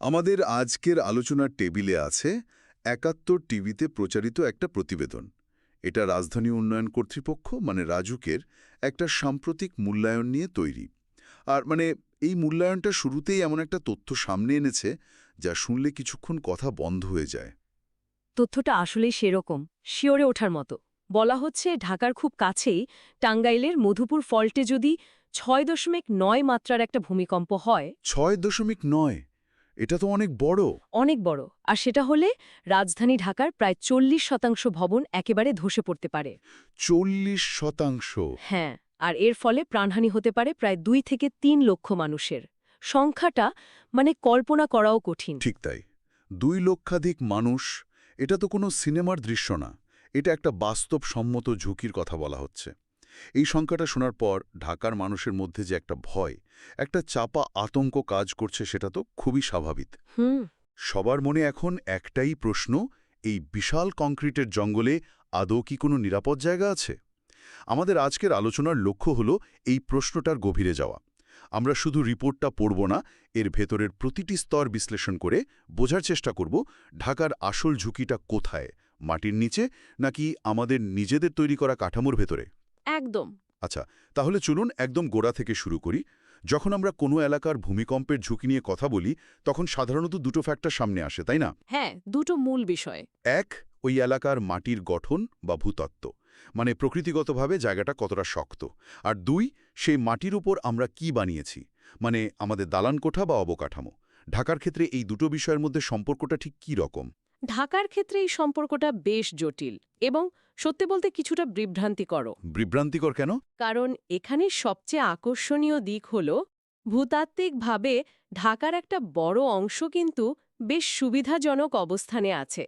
আমাদের আজকের আলোচনার টেবিলে আছে একাত্তর টিভিতে প্রচারিত একটা প্রতিবেদন। এটা রাজধানী উন্নয়ন কর্তৃপক্ষ মানে রাজুকের একটা সাম্প্রতিক মূল্যায়ন নিয়ে তৈরি। আর মানে এই মূল্যায়নটা শুরুতেই এমন একটা তথ্য সামনে এনেছে যা শুনলে কিছুক্ষণ কথা বন্ধ হয়ে যায়। তথ্যটা আসলেই সেরকম শিওরে ওঠার মতো। বলা হচ্ছে ঢাকার খুব কাছেই টাঙ্গাইলের মধুপুর ফল্টে যদি ছয় দশমিক নয় মাত্রার একটা ভূমিকম্প হয় ছয় দশমিক নয়? এটা তো অনেক বড়। অনেক বড়। আর সেটা হলে রাজধানী ঢাকার প্রায় চল্লিশ শতাংশ ভবন একেবারে ধসে পড়তে পারে। চল্লিশ শতাংশ? হ্যাঁ আর এর ফলে প্রাণহানি হতে পারে প্রায় দুই থেকে তিন লক্ষ মানুষের। সংখ্যাটা মানে কল্পনা করাও কঠিন। ঠিক তাই। দুই লক্ষাধিক মানুষ এটা তো কোনো সিনেমার দৃশ্য না। এটা একটা বাস্তবসম্মত ঝুঁকির কথা বলা হচ্ছে। এই সংখ্যাটা শোনার পর ঢাকার মানুষের মধ্যে যে একটা ভয় একটা চাপা আতঙ্ক কাজ করছে সেটা তো খুবই স্বাভাবিক। হুম। সবার মনে এখন একটাই প্রশ্ন এই বিশাল কংক্রিটের জঙ্গলে আদৌ কি কোনো নিরাপদ জায়গা আছে? আমাদের আজকের আলোচনার লক্ষ্য হল এই প্রশ্নটার গভীরে যাওয়া। আমরা শুধু রিপোর্টটা পড়ব না এর ভেতরের প্রতিটি স্তর বিশ্লেষণ করে বোঝার চেষ্টা করব ঢাকার আসল ঝুঁকিটা কোথায় মাটির নিচে নাকি আমাদের নিজেদের তৈরি করা কাঠামোর ভেতরে। একদম। আচ্ছা তাহলে চলুন একদম গোড়া থেকে শুরু করি। যখন আমরা কোনো এলাকার ভূমিকম্পের ঝুঁকি নিয়ে কথা বলি তখন সাধারণত দুটো ফ্যাক্টর সামনে আসে তাই না? হ্যাঁ দুটো মূল বিষয়। এক ওই এলাকার মাটির গঠন বা ভূতত্ত্ব। মানে প্রকৃতিগতভাবে জায়গাটা কতটা শক্ত। আর দুই সেই মাটির উপর আমরা কি বানিয়েছি? মানে আমাদের দালান কোঠা বা অবকাঠামো। ঢাকার ক্ষেত্রে এই দুটো বিষয়ের মধ্যে সম্পর্কটা ঠিক কী রকম? ঢাকার ক্ষেত্রে এই সম্পর্কটা বেশ জটিল এবং সত্যি বলতে কিছুটা বিভ্রান্তিকরও। বিভ্রান্তিকর কেন? কারণ এখানে সবচেয়ে আকর্ষণীয় দিক হল ভূতাত্ত্বিকভাবে ঢাকার একটা বড় অংশ কিন্তু বেশ সুবিধাজনক অবস্থানে আছে।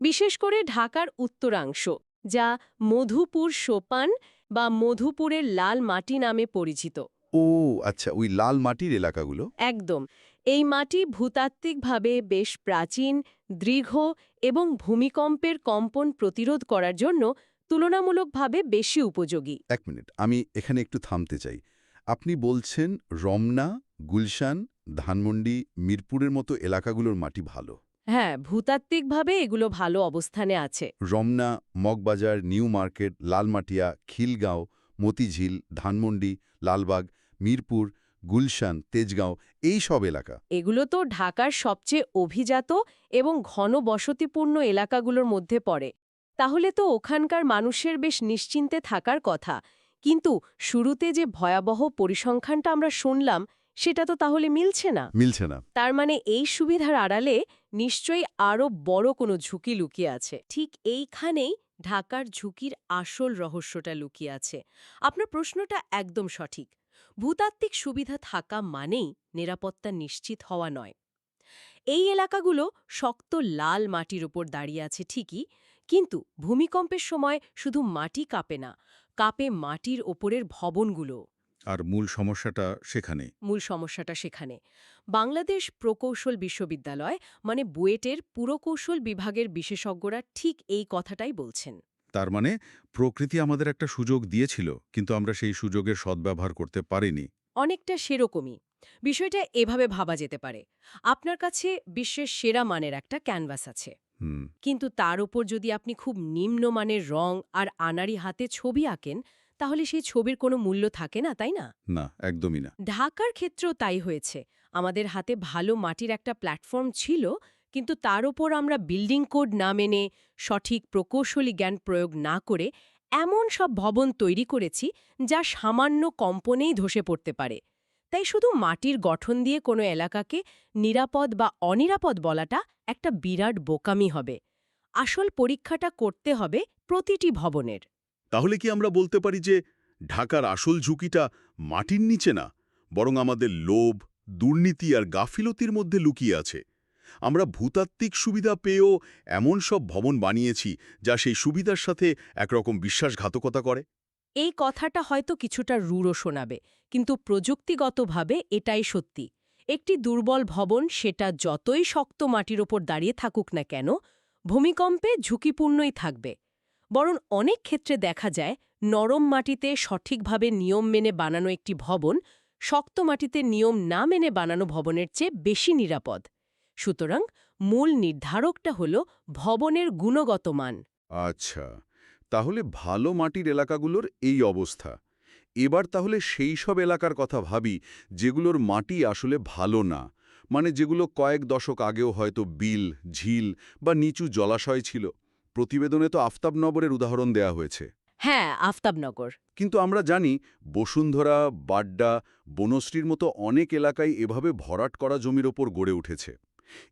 বিশেষ করে ঢাকার উত্তরাংশ যা মধুপুর সোপান বা মধুপুরের লাল মাটি নামে পরিচিত। ও আচ্ছা ওই লাল মাটির এলাকাগুলো? একদম। এই মাটি ভূতাত্ত্বিকভাবে বেশ প্রাচীন দীর্ঘ এবং ভূমিকম্পের কম্পন প্রতিরোধ করার জন্য তুলনামূলকভাবে বেশি উপযোগী। এক মিনিট আমি এখানে একটু থামতে চাই। আপনি বলছেন রমনা গুলশান ধানমন্ডি মিরপুরের মতো এলাকাগুলোর মাটি ভালো। হ্যাঁ ভূতাত্ত্বিকভাবে এগুলো ভালো অবস্থানে আছে। রমনা মগবাজার নিউ মার্কেট লালমাটিয়া খিলগাঁও মতিঝিল ধানমন্ডি লালবাগ মিরপুর গুলশান তেজগাঁও এই সব এলাকা। এগুলো তো ঢাকার সবচেয়ে অভিজাত এবং ঘন বসতিপূর্ণ এলাকাগুলোর মধ্যে পড়ে। তাহলে তো ওখানকার মানুষের বেশ নিশ্চিন্তে থাকার কথা। কিন্তু শুরুতে যে ভয়াবহ পরিসংখ্যানটা আমরা শুনলাম সেটা তো তাহলে মিলছে না। মিলছে না। তার মানে এই সুবিধার আড়ালে নিশ্চয়ই আরও বড় কোনো ঝুঁকি লুকিয়ে আছে। ঠিক এইখানেই ঢাকার ঝুঁকির আসল রহস্যটা লুকিয়ে আছে। আপনার প্রশ্নটা একদম সঠিক। ভূতাত্ত্বিক সুবিধা থাকা মানেই নিরাপত্তা নিশ্চিত হওয়া নয়। এই এলাকাগুলো শক্ত লাল মাটির উপর দাঁড়িয়ে আছে ঠিকই কিন্তু ভূমিকম্পের সময় শুধু মাটি কাঁপে না কাঁপে মাটির ওপরের ভবনগুলো। আর মূল সমস্যাটা সেখানে? মূল সমস্যাটা সেখানে। বাংলাদেশ প্রকৌশল বিশ্ববিদ্যালয় মানে বুয়েটের পুরকৌশল বিভাগের বিশেষজ্ঞরা ঠিক এই কথাটাই বলছেন। তার মানে প্রকৃতি আমাদের একটা সুযোগ দিয়েছিল কিন্তু আমরা সেই সুযোগের সদ্ব্যবহার করতে পারিনি। অনেকটা সেরকমই। বিষয়টা এভাবে ভাবা যেতে পারে। আপনার কাছে বিশ্বের সেরা মানের একটা ক্যানভাস আছে। কিন্তু তার উপর যদি আপনি খুব নিম্নমানের রং আর আনাড়ি হাতে ছবি আঁকেন তাহলে সেই ছবির কোনো মূল্য থাকে না তাই না? না একদমই না। ঢাকার ক্ষেত্রেও তাই হয়েছে। আমাদের হাতে ভালো মাটির একটা প্ল্যাটফর্ম ছিল কিন্তু তার ওপর আমরা বিল্ডিং কোড না মেনে সঠিক প্রকৌশলী জ্ঞান প্রয়োগ না করে এমন সব ভবন তৈরি করেছি যা সামান্য কম্পনেই ধসে পড়তে পারে। তাই শুধু মাটির গঠন দিয়ে কোনো এলাকাকে নিরাপদ বা অনিরাপদ বলাটা একটা বিরাট বোকামি হবে। আসল পরীক্ষাটা করতে হবে প্রতিটি ভবনের। তাহলে কি আমরা বলতে পারি যে ঢাকার আসল ঝুঁকিটা মাটির নিচে না, বরং আমাদের লোভ, দুর্নীতি আর গাফিলতির মধ্যে লুকিয়ে আছে? আমরা ভূতাত্ত্বিক সুবিধা পেয়েও এমন সব ভবন বানিয়েছি যা সেই সুবিধার সাথে একরকম বিশ্বাসঘাতকতা করে। এই কথাটা হয়তো কিছুটা রূঢ় শোনাবে, কিন্তু প্রযুক্তিগতভাবে এটাই সত্যি। একটি দুর্বল ভবন সেটা যতই শক্ত মাটির ওপর দাঁড়িয়ে থাকুক না কেন, ভূমিকম্পে ঝুঁকিপূর্ণই থাকবে। বরং অনেক ক্ষেত্রে দেখা যায়, নরম মাটিতে সঠিকভাবে নিয়ম মেনে বানানো একটি ভবন শক্ত মাটিতে নিয়ম না মেনে বানানো ভবনের চেয়ে বেশি নিরাপদ। সুতরাং মূল নির্ধারকটা হল ভবনের গুণগত মান। আচ্ছা তাহলে ভালো মাটির এলাকাগুলোর এই অবস্থা। এবার তাহলে সেই সব এলাকার কথা ভাবি যেগুলোর মাটি আসলে ভালো না মানে যেগুলো কয়েক দশক আগেও হয়তো বিল ঝিল বা নিচু জলাশয় ছিল। প্রতিবেদনে তো আফতাবনগরের উদাহরণ দেয়া হয়েছে। হ্যাঁ আফতাবনগর। কিন্তু আমরা জানি বসুন্ধরা বাড্ডা বনশ্রীর মতো অনেক এলাকায় এভাবে ভরাট করা জমির ওপর গড়ে উঠেছে।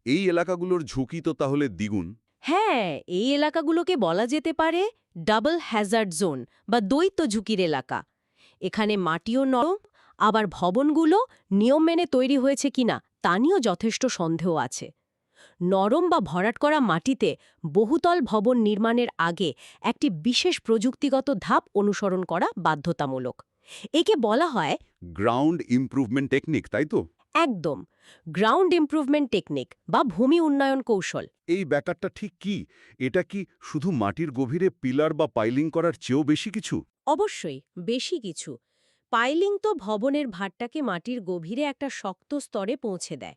এই এলাকাগুলোর ঝুঁকি তো তাহলে দ্বিগুণ। হ্যাঁ এই এলাকাগুলোকে বলা যেতে পারে ডাবল হ্যাজার্ড জোন বা দ্বৈত ঝুঁকির এলাকা। এখানে মাটিও নরম আবার ভবনগুলো নিয়ম মেনে তৈরি হয়েছে কিনা তা নিয়েও যথেষ্ট সন্দেহ আছে। নরম বা ভরাট করা মাটিতে বহুতল ভবন নির্মাণের আগে একটি বিশেষ প্রযুক্তিগত ধাপ অনুসরণ করা বাধ্যতামূলক। একে বলা হয় গ্রাউন্ড ইমপ্রুভমেন্ট টেকনিক তাই তো? একদম। গ্রাউন্ড ইমপ্রুভমেন্ট টেকনিক বা ভূমি উন্নয়ন কৌশল। এই ব্যাপারটা ঠিক কি? এটা কি শুধু মাটির গভীরে পিলার বা পাইলিং করার চেয়েও বেশি কিছু? অবশ্যই বেশি কিছু। পাইলিং তো ভবনের ভাটটাকে মাটির গভীরে একটা শক্ত স্তরে পৌঁছে দেয়।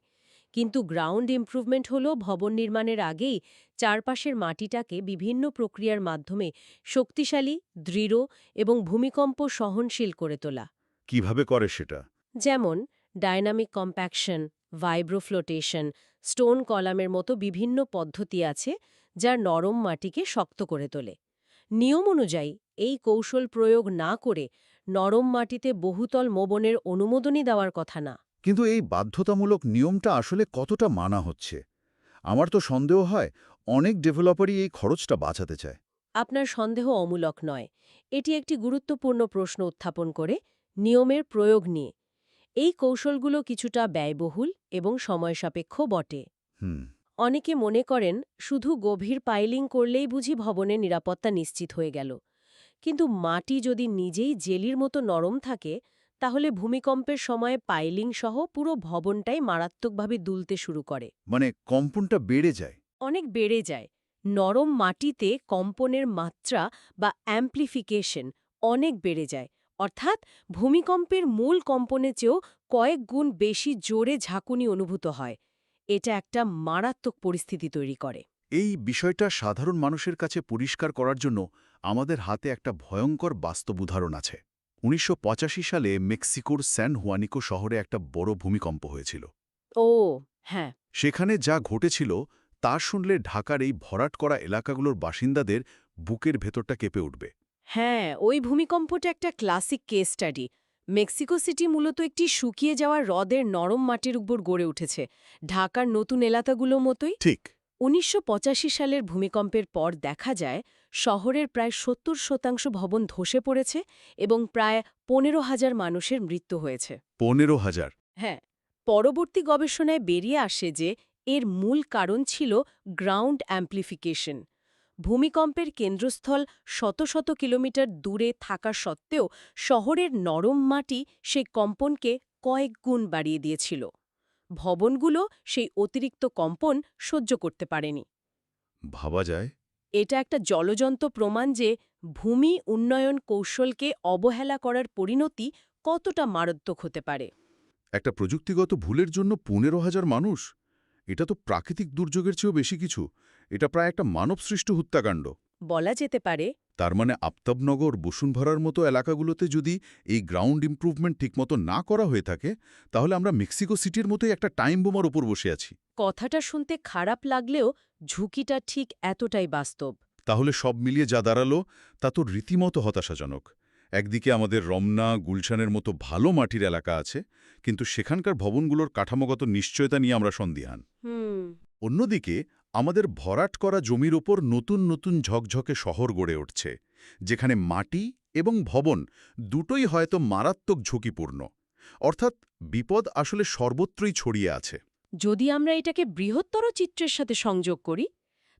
কিন্তু গ্রাউন্ড ইমপ্রুভমেন্ট হল ভবন নির্মাণের আগেই চারপাশের মাটিটাকে বিভিন্ন প্রক্রিয়ার মাধ্যমে শক্তিশালী দৃঢ় এবং ভূমিকম্প সহনশীল করে তোলা। কীভাবে করে সেটা? যেমন ডায়নামিক কম্প্যাকশন ভাইব্রোফ্লোটেশন স্টোন কলামের মতো বিভিন্ন পদ্ধতি আছে যা নরম মাটিকে শক্ত করে তোলে। নিয়ম অনুযায়ী এই কৌশল প্রয়োগ না করে নরম মাটিতে বহুতল মোবনের অনুমোদনই দেওয়ার কথা না। কিন্তু এই বাধ্যতামূলক নিয়মটা আসলে কতটা মানা হচ্ছে? আমার তো সন্দেহ হয় অনেক ডেভেলপারই এই খরচটা বাঁচাতে চায়। আপনার সন্দেহ অমূলক নয়। এটি একটি গুরুত্বপূর্ণ প্রশ্ন উত্থাপন করে নিয়মের প্রয়োগ নিয়ে। এই কৌশলগুলো কিছুটা ব্যয়বহুল এবং সময়সাপেক্ষ বটে। অনেকে মনে করেন শুধু গভীর পাইলিং করলেই বুঝি ভবনের নিরাপত্তা নিশ্চিত হয়ে গেল। কিন্তু মাটি যদি নিজেই জেলির মতো নরম থাকে তাহলে ভূমিকম্পের সময়ে পাইলিং সহ পুরো ভবনটাই মারাত্মকভাবে দুলতে শুরু করে। মানে কম্পনটা বেড়ে যায়? অনেক বেড়ে যায়। নরম মাটিতে কম্পনের মাত্রা বা অ্যাম্প্লিফিকেশন অনেক বেড়ে যায়। অর্থাৎ ভূমিকম্পের মূল কম্পনের চেয়েও কয়েক গুণ বেশি জোরে ঝাঁকুনি অনুভূত হয়। এটা একটা মারাত্মক পরিস্থিতি তৈরি করে। এই বিষয়টা সাধারণ মানুষের কাছে পরিষ্কার করার জন্য আমাদের হাতে একটা ভয়ঙ্কর বাস্তব উদাহরণ আছে। উনিশশো পঁচাশি সালে মেক্সিকোর স্যান হুয়ানিকো শহরে একটা বড় ভূমিকম্প হয়েছিল। ও হ্যাঁ। সেখানে যা ঘটেছিল তা শুনলে ঢাকার এই ভরাট করা এলাকাগুলোর বাসিন্দাদের বুকের ভেতরটা কেঁপে উঠবে। হ্যাঁ ওই ভূমিকম্পটা একটা classic case study Mexico City মূলত একটি শুকিয়ে যাওয়া হ্রদের নরম মাটির উপর গড়ে উঠেছে। ঢাকার নতুন এলাকাগুলো মতোই ঠিক। উনিশশো পঁচাশি সালের ভূমিকম্পের পর দেখা যায় শহরের প্রায় সত্তর শতাংশ ভবন ধসে পড়েছে এবং প্রায় পনেরো হাজার মানুষের মৃত্যু হয়েছে। পনেরো হাজার? হ্যাঁ পরবর্তী গবেষণায় বেরিয়ে আসে যে এর মূল কারণ ছিল গ্রাউন্ড অ্যাম্প্লিফিকেশন ভূমিকম্পের কেন্দ্রস্থল শত শত কিলোমিটার দূরে থাকা সত্ত্বেও শহরের নরম মাটি সেই কম্পনকে কয়েক গুণ বাড়িয়ে দিয়েছিল। ভবনগুলো সেই অতিরিক্ত কম্পন সহ্য করতে পারেনি। ভাবা যায়। এটা একটা জলজন্ত প্রমাণ যে ভূমি উন্নয়ন কৌশলকে অবহেলা করার পরিণতি কতটা মারাত্মক হতে পারে। একটা প্রযুক্তিগত ভুলের জন্য পনেরো হাজার মানুষ এটা তো প্রাকৃতিক দুর্যোগের চেয়েও বেশি কিছু। এটা প্রায় একটা মানবসৃষ্ট হত্যাকাণ্ড। বলা যেতে পারে। তার মানে আফতাবনগর বসুন্ধরার মতো এলাকাগুলোতে যদি এই গ্রাউন্ড ইমপ্রুভমেন্ট ঠিকমতো না করা হয়ে থাকে তাহলে আমরা মেক্সিকো সিটির মতোই একটা টাইম বোমার ওপর বসে আছি। কথাটা শুনতে খারাপ লাগলেও ঝুঁকিটা ঠিক এতটাই বাস্তব। তাহলে সব মিলিয়ে যা দাঁড়াল তা তো রীতিমতো হতাশাজনক। একদিকে আমাদের রমনা গুলশানের মতো ভালো মাটির এলাকা আছে কিন্তু সেখানকার ভবনগুলোর কাঠামোগত নিশ্চয়তা নিয়ে আমরা সন্দিহান। অন্যদিকে আমাদের ভরাট করা জমির ওপর নতুন নতুন ঝকঝকে শহর গড়ে উঠছে যেখানে মাটি এবং ভবন দুটোই হয়তো মারাত্মক ঝুঁকিপূর্ণ। অর্থাৎ বিপদ আসলে সর্বত্রই ছড়িয়ে আছে। যদি আমরা এটাকে বৃহত্তর চিত্রের সাথে সংযোগ করি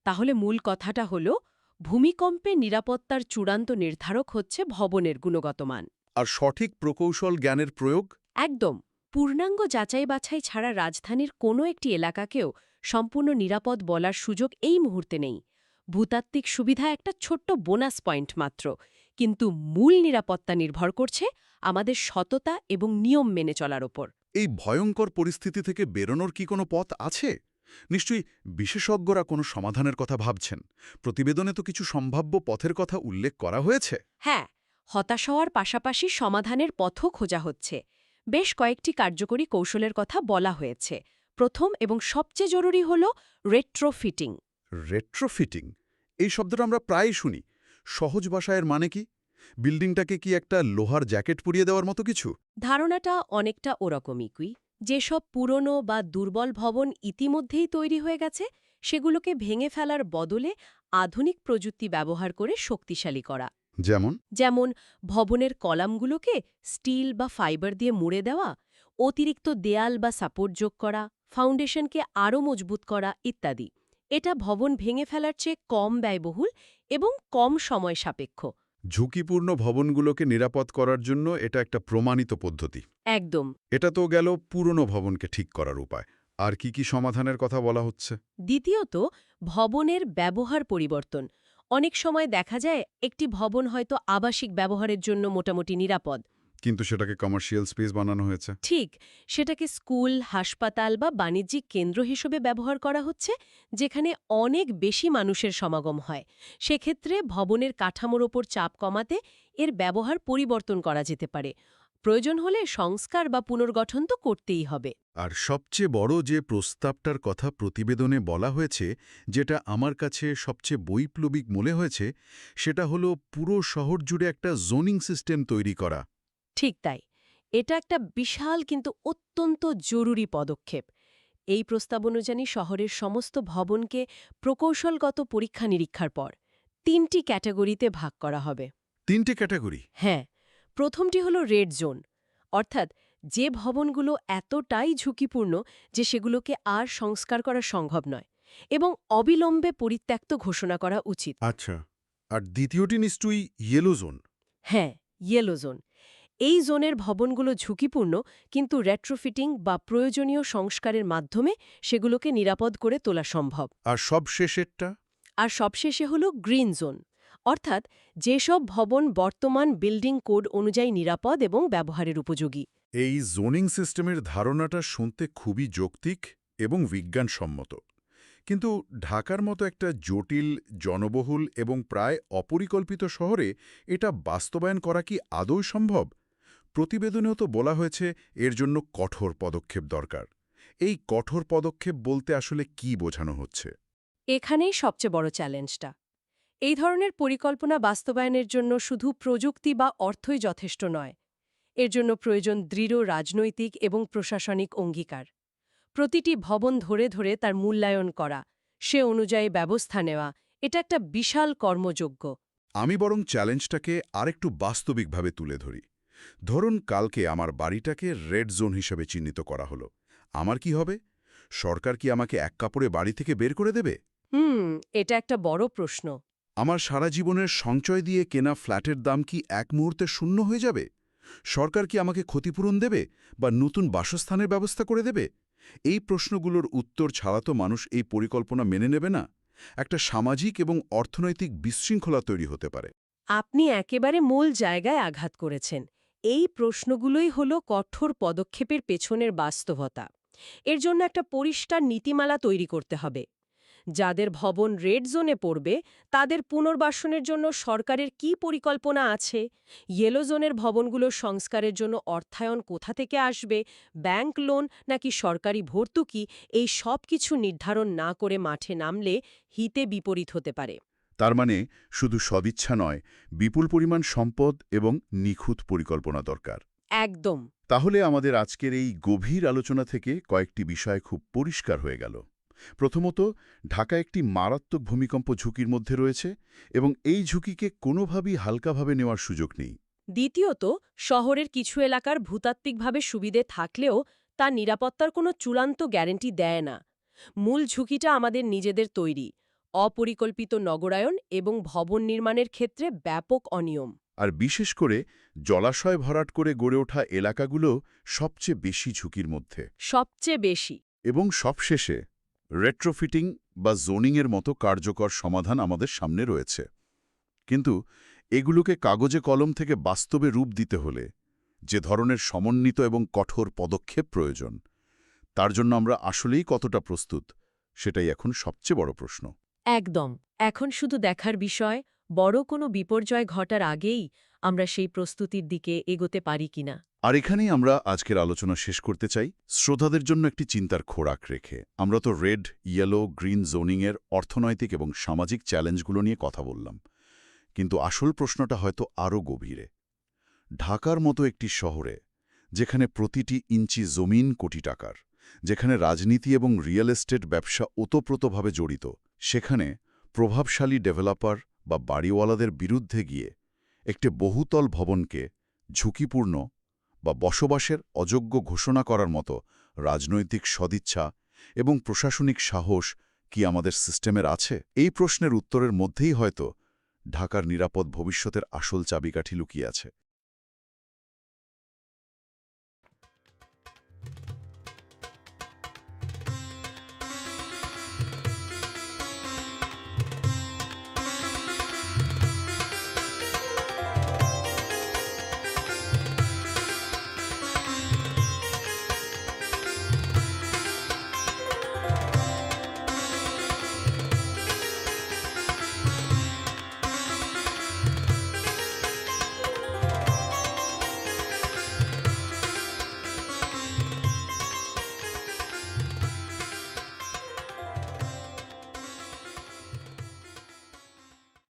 তাহলে মূল কথাটা হল ভূমিকম্পে নিরাপত্তার চূড়ান্ত নির্ধারক হচ্ছে ভবনের গুণগত মান আর সঠিক প্রকৌশল জ্ঞানের প্রয়োগ? একদম। পূর্ণাঙ্গ যাচাই বাছাই ছাড়া রাজধানীর কোনো একটি এলাকাকেও সম্পূর্ণ নিরাপদ বলার সুযোগ এই মুহূর্তে নেই। ভূতাত্ত্বিক সুবিধা একটা ছোট্ট বোনাস পয়েন্ট মাত্র। কিন্তু মূল নিরাপত্তা নির্ভর করছে আমাদের সততা এবং নিয়ম মেনে চলার ওপর। এই ভয়ঙ্কর পরিস্থিতি থেকে বেরোনোর কি কোনো পথ আছে? নিশ্চয়ই বিশেষজ্ঞরা কোনো সমাধানের কথা ভাবছেন। প্রতিবেদনে তো কিছু সম্ভাব্য পথের কথা উল্লেখ করা হয়েছে। হ্যাঁ হতাশ হওয়ার পাশাপাশি সমাধানের পথও খোঁজা হচ্ছে। বেশ কয়েকটি কার্যকরী কৌশলের কথা বলা হয়েছে। প্রথম এবং সবচেয়ে জরুরি হল রেট্রোফিটিং রেট্রোফিটিং এই শব্দটা আমরা প্রায়ই শুনি। সহজ ভাষায়ের মানে কি? বিল্ডিংটাকে কি একটা লোহার জ্যাকেট পরিয়ে দেওয়ার মতো কিছু? ধারণাটা অনেকটা ওরকমই কুই। যেসব পুরনো বা দুর্বল ভবন ইতিমধ্যেই তৈরি হয়ে গেছে সেগুলোকে ভেঙে ফেলার বদলে আধুনিক প্রযুক্তি ব্যবহার করে শক্তিশালী করা। যেমন? যেমন ভবনের কলামগুলোকে স্টিল বা ফাইবার দিয়ে মুড়ে দেওয়া অতিরিক্ত দেয়াল বা সাপোর্ট যোগ করা ফাউন্ডেশনকে আরও মজবুত করা ইত্যাদি। এটা ভবন ভেঙে ফেলার চেয়ে কম ব্যয়বহুল এবং কম সময় সাপেক্ষ। ঝুঁকিপূর্ণ ভবনগুলোকে নিরাপদ করার জন্য এটা একটা প্রমাণিত পদ্ধতি। একদম। এটা তো গেল পুরনো ভবনকে ঠিক করার উপায়। আর কি কি সমাধানের কথা বলা হচ্ছে? দ্বিতীয়ত ভবনের ব্যবহার পরিবর্তন। অনেক সময় দেখা যায় একটি ভবন হয়তো আবাসিক ব্যবহারের জন্য মোটামুটি নিরাপদ। কিন্তু সেটাকে কমার্শিয়াল স্পেস বানানো হয়েছে। ঠিক সেটাকে স্কুল হাসপাতাল বা বাণিজ্যিক কেন্দ্র হিসেবে ব্যবহার করা হচ্ছে যেখানে অনেক বেশি মানুষের সমাগম হয়। সেক্ষেত্রে ভবনের কাঠামোর ওপর চাপ কমাতে এর ব্যবহার পরিবর্তন করা যেতে পারে। প্রয়োজন হলে সংস্কার বা পুনর্গঠন তো করতেই হবে। আর সবচেয়ে বড় যে প্রস্তাবটার কথা প্রতিবেদনে বলা হয়েছে যেটা আমার কাছে সবচেয়ে বৈপ্লবিক মনে হয়েছে সেটা হলো পুরো শহর জুড়ে একটা জোনিং সিস্টেম তৈরি করা। ঠিক তাই। এটা একটা বিশাল কিন্তু অত্যন্ত জরুরি পদক্ষেপ। এই প্রস্তাব অনুযায়ী শহরের সমস্ত ভবনকে প্রকৌশলগত পরীক্ষা নিরীক্ষার পর তিনটি ক্যাটাগরিতে ভাগ করা হবে। তিনটি ক্যাটাগরি? হ্যাঁ প্রথমটি হল রেড জোন। অর্থাৎ যে ভবনগুলো এতটাই ঝুঁকিপূর্ণ যে সেগুলোকে আর সংস্কার করা সম্ভব নয় এবং অবিলম্বে পরিত্যক্ত ঘোষণা করা উচিত। আচ্ছা আর দ্বিতীয়টি নিশ্চয়ই ইয়েলো জোন হ্যাঁ ইয়েলো জোন এই জোনের ভবনগুলো ঝুঁকিপূর্ণ কিন্তু রেট্রোফিটিং বা প্রয়োজনীয় সংস্কারের মাধ্যমে সেগুলোকে নিরাপদ করে তোলা সম্ভব। আর সবশেষেরটা? আর সবশেষে হল গ্রিন জোন। অর্থাৎ যেসব ভবন বর্তমান বিল্ডিং কোড অনুযায়ী নিরাপদ এবং ব্যবহারের উপযোগী। এই জোনিং সিস্টেমের ধারণাটা শুনতে খুবই যৌক্তিক এবং বিজ্ঞানসম্মত। কিন্তু ঢাকার মতো একটা জটিল জনবহুল এবং প্রায় অপরিকল্পিত শহরে এটা বাস্তবায়ন করা কি আদৌ সম্ভব? প্রতিবেদনেও তো বলা হয়েছে এর জন্য কঠোর পদক্ষেপ দরকার। এই কঠোর পদক্ষেপ বলতে আসলে কি বোঝানো হচ্ছে? এখানেই সবচেয়ে বড় চ্যালেঞ্জটা। এই ধরনের পরিকল্পনা বাস্তবায়নের জন্য শুধু প্রযুক্তি বা অর্থই যথেষ্ট নয়। এর জন্য প্রয়োজন দৃঢ় রাজনৈতিক এবং প্রশাসনিক অঙ্গীকার। প্রতিটি ভবন ধরে ধরে তার মূল্যায়ন করা সে অনুযায়ী ব্যবস্থা নেওয়া এটা একটা বিশাল কর্মযোগ্য। আমি বরং চ্যালেঞ্জটাকে আরেকটু বাস্তবিকভাবে তুলে ধরি। ধরুন কালকে আমার বাড়িটাকে রেড জোন হিসেবে চিহ্নিত করা হলো। আমার কি হবে? সরকার কি আমাকে এক কাপড়ে বাড়ি থেকে বের করে দেবে? হুম এটা একটা বড় প্রশ্ন। আমার সারা জীবনের সঞ্চয় দিয়ে কেনা ফ্ল্যাটের দাম কি এক মুহূর্তে শূন্য হয়ে যাবে? সরকার কি আমাকে ক্ষতিপূরণ দেবে বা নতুন বাসস্থানের ব্যবস্থা করে দেবে? এই প্রশ্নগুলোর উত্তর ছাড়া তো মানুষ এই পরিকল্পনা মেনে নেবে না। একটা সামাজিক এবং অর্থনৈতিক বিশৃঙ্খলা তৈরি হতে পারে। আপনি একেবারে মূল জায়গায় আঘাত করেছেন। এই প্রশ্নগুলোই হল কঠোর পদক্ষেপের পেছনের বাস্তবতা। এর জন্য একটা পরিষ্কার নীতিমালা তৈরি করতে হবে। যাদের ভবন রেড জোনে পড়বে, তাদের পুনর্বাসনের জন্য সরকারের কি পরিকল্পনা আছে? ইয়েলো জোনের ভবনগুলো সংস্কারের জন্য অর্থায়ন কোথা থেকে আসবে? ব্যাংক লোন নাকি সরকারি ভর্তুকি? এই সব কিছু নির্ধারণ না করে মাঠে নামলে হিতে বিপরীত হতে পারে। তার মানে শুধু সদিচ্ছা নয় বিপুল পরিমাণ সম্পদ এবং নিখুঁত পরিকল্পনা দরকার। একদম। তাহলে আমাদের আজকের এই গভীর আলোচনা থেকে কয়েকটি বিষয় খুব পরিষ্কার হয়ে গেল। প্রথমত ঢাকা একটি মারাত্মক ভূমিকম্প ঝুঁকির মধ্যে রয়েছে এবং এই ঝুঁকিকে কোনোভাবেই হালকাভাবে নেওয়ার সুযোগ নেই। দ্বিতীয়ত শহরের কিছু এলাকার ভূতাত্ত্বিকভাবে সুবিধে থাকলেও তা নিরাপত্তার কোনো চূড়ান্ত গ্যারেন্টি দেয় না। মূল ঝুঁকিটা আমাদের নিজেদের তৈরি। অপরিকল্পিত নগরায়ন এবং ভবন নির্মাণের ক্ষেত্রে ব্যাপক অনিয়ম। আর বিশেষ করে জলাশয় ভরাট করে গড়ে ওঠা এলাকাগুলো সবচেয়ে বেশি ঝুঁকির মধ্যে। সবচেয়ে বেশি। এবং সবশেষে রেট্রোফিটিং বা জোনিংয়ের মতো কার্যকর সমাধান আমাদের সামনে রয়েছে। কিন্তু এগুলোকে কাগজে কলম থেকে বাস্তবে রূপ দিতে হলে যে ধরনের সমন্বিত এবং কঠোর পদক্ষেপ প্রয়োজন তার জন্য আমরা আসলেই কতটা প্রস্তুত সেটাই এখন সবচেয়ে বড় প্রশ্ন। একদম, এখন শুধু দেখার বিষয়, বড় কোনো বিপর্যয় ঘটার আগেই আমরা সেই প্রস্তুতির দিকে এগোতে পারি কিনা। আর এখানেই আমরা আজকের আলোচনা শেষ করতে চাই। শ্রোতাদের জন্য একটি চিন্তার খোরাক রেখে। আমরা তো রেড, ইয়েলো, গ্রিন জোনিংয়ের অর্থনৈতিক এবং সামাজিক চ্যালেঞ্জগুলো নিয়ে কথা বললাম। কিন্তু আসল প্রশ্নটা হয়তো আরও গভীরে। ঢাকার মতো একটি শহরে, যেখানে প্রতিটি ইঞ্চি জমিন কোটি টাকার, যেখানে রাজনীতি এবং রিয়েল এস্টেট ব্যবসা ওতপ্রোতভাবে জড়িত সেখানে প্রভাবশালী ডেভেলপার বা বাড়িওয়ালাদের বিরুদ্ধে গিয়ে একটি বহুতল ভবনকে ঝুঁকিপূর্ণ বা বসবাসের অযোগ্য ঘোষণা করার মতো রাজনৈতিক সদিচ্ছা এবং প্রশাসনিক সাহস কি আমাদের সিস্টেমের আছে? এই প্রশ্নের উত্তরের মধ্যেই হয়তো ঢাকার নিরাপদ ভবিষ্যতের আসল চাবিকাঠি লুকিয়ে আছে।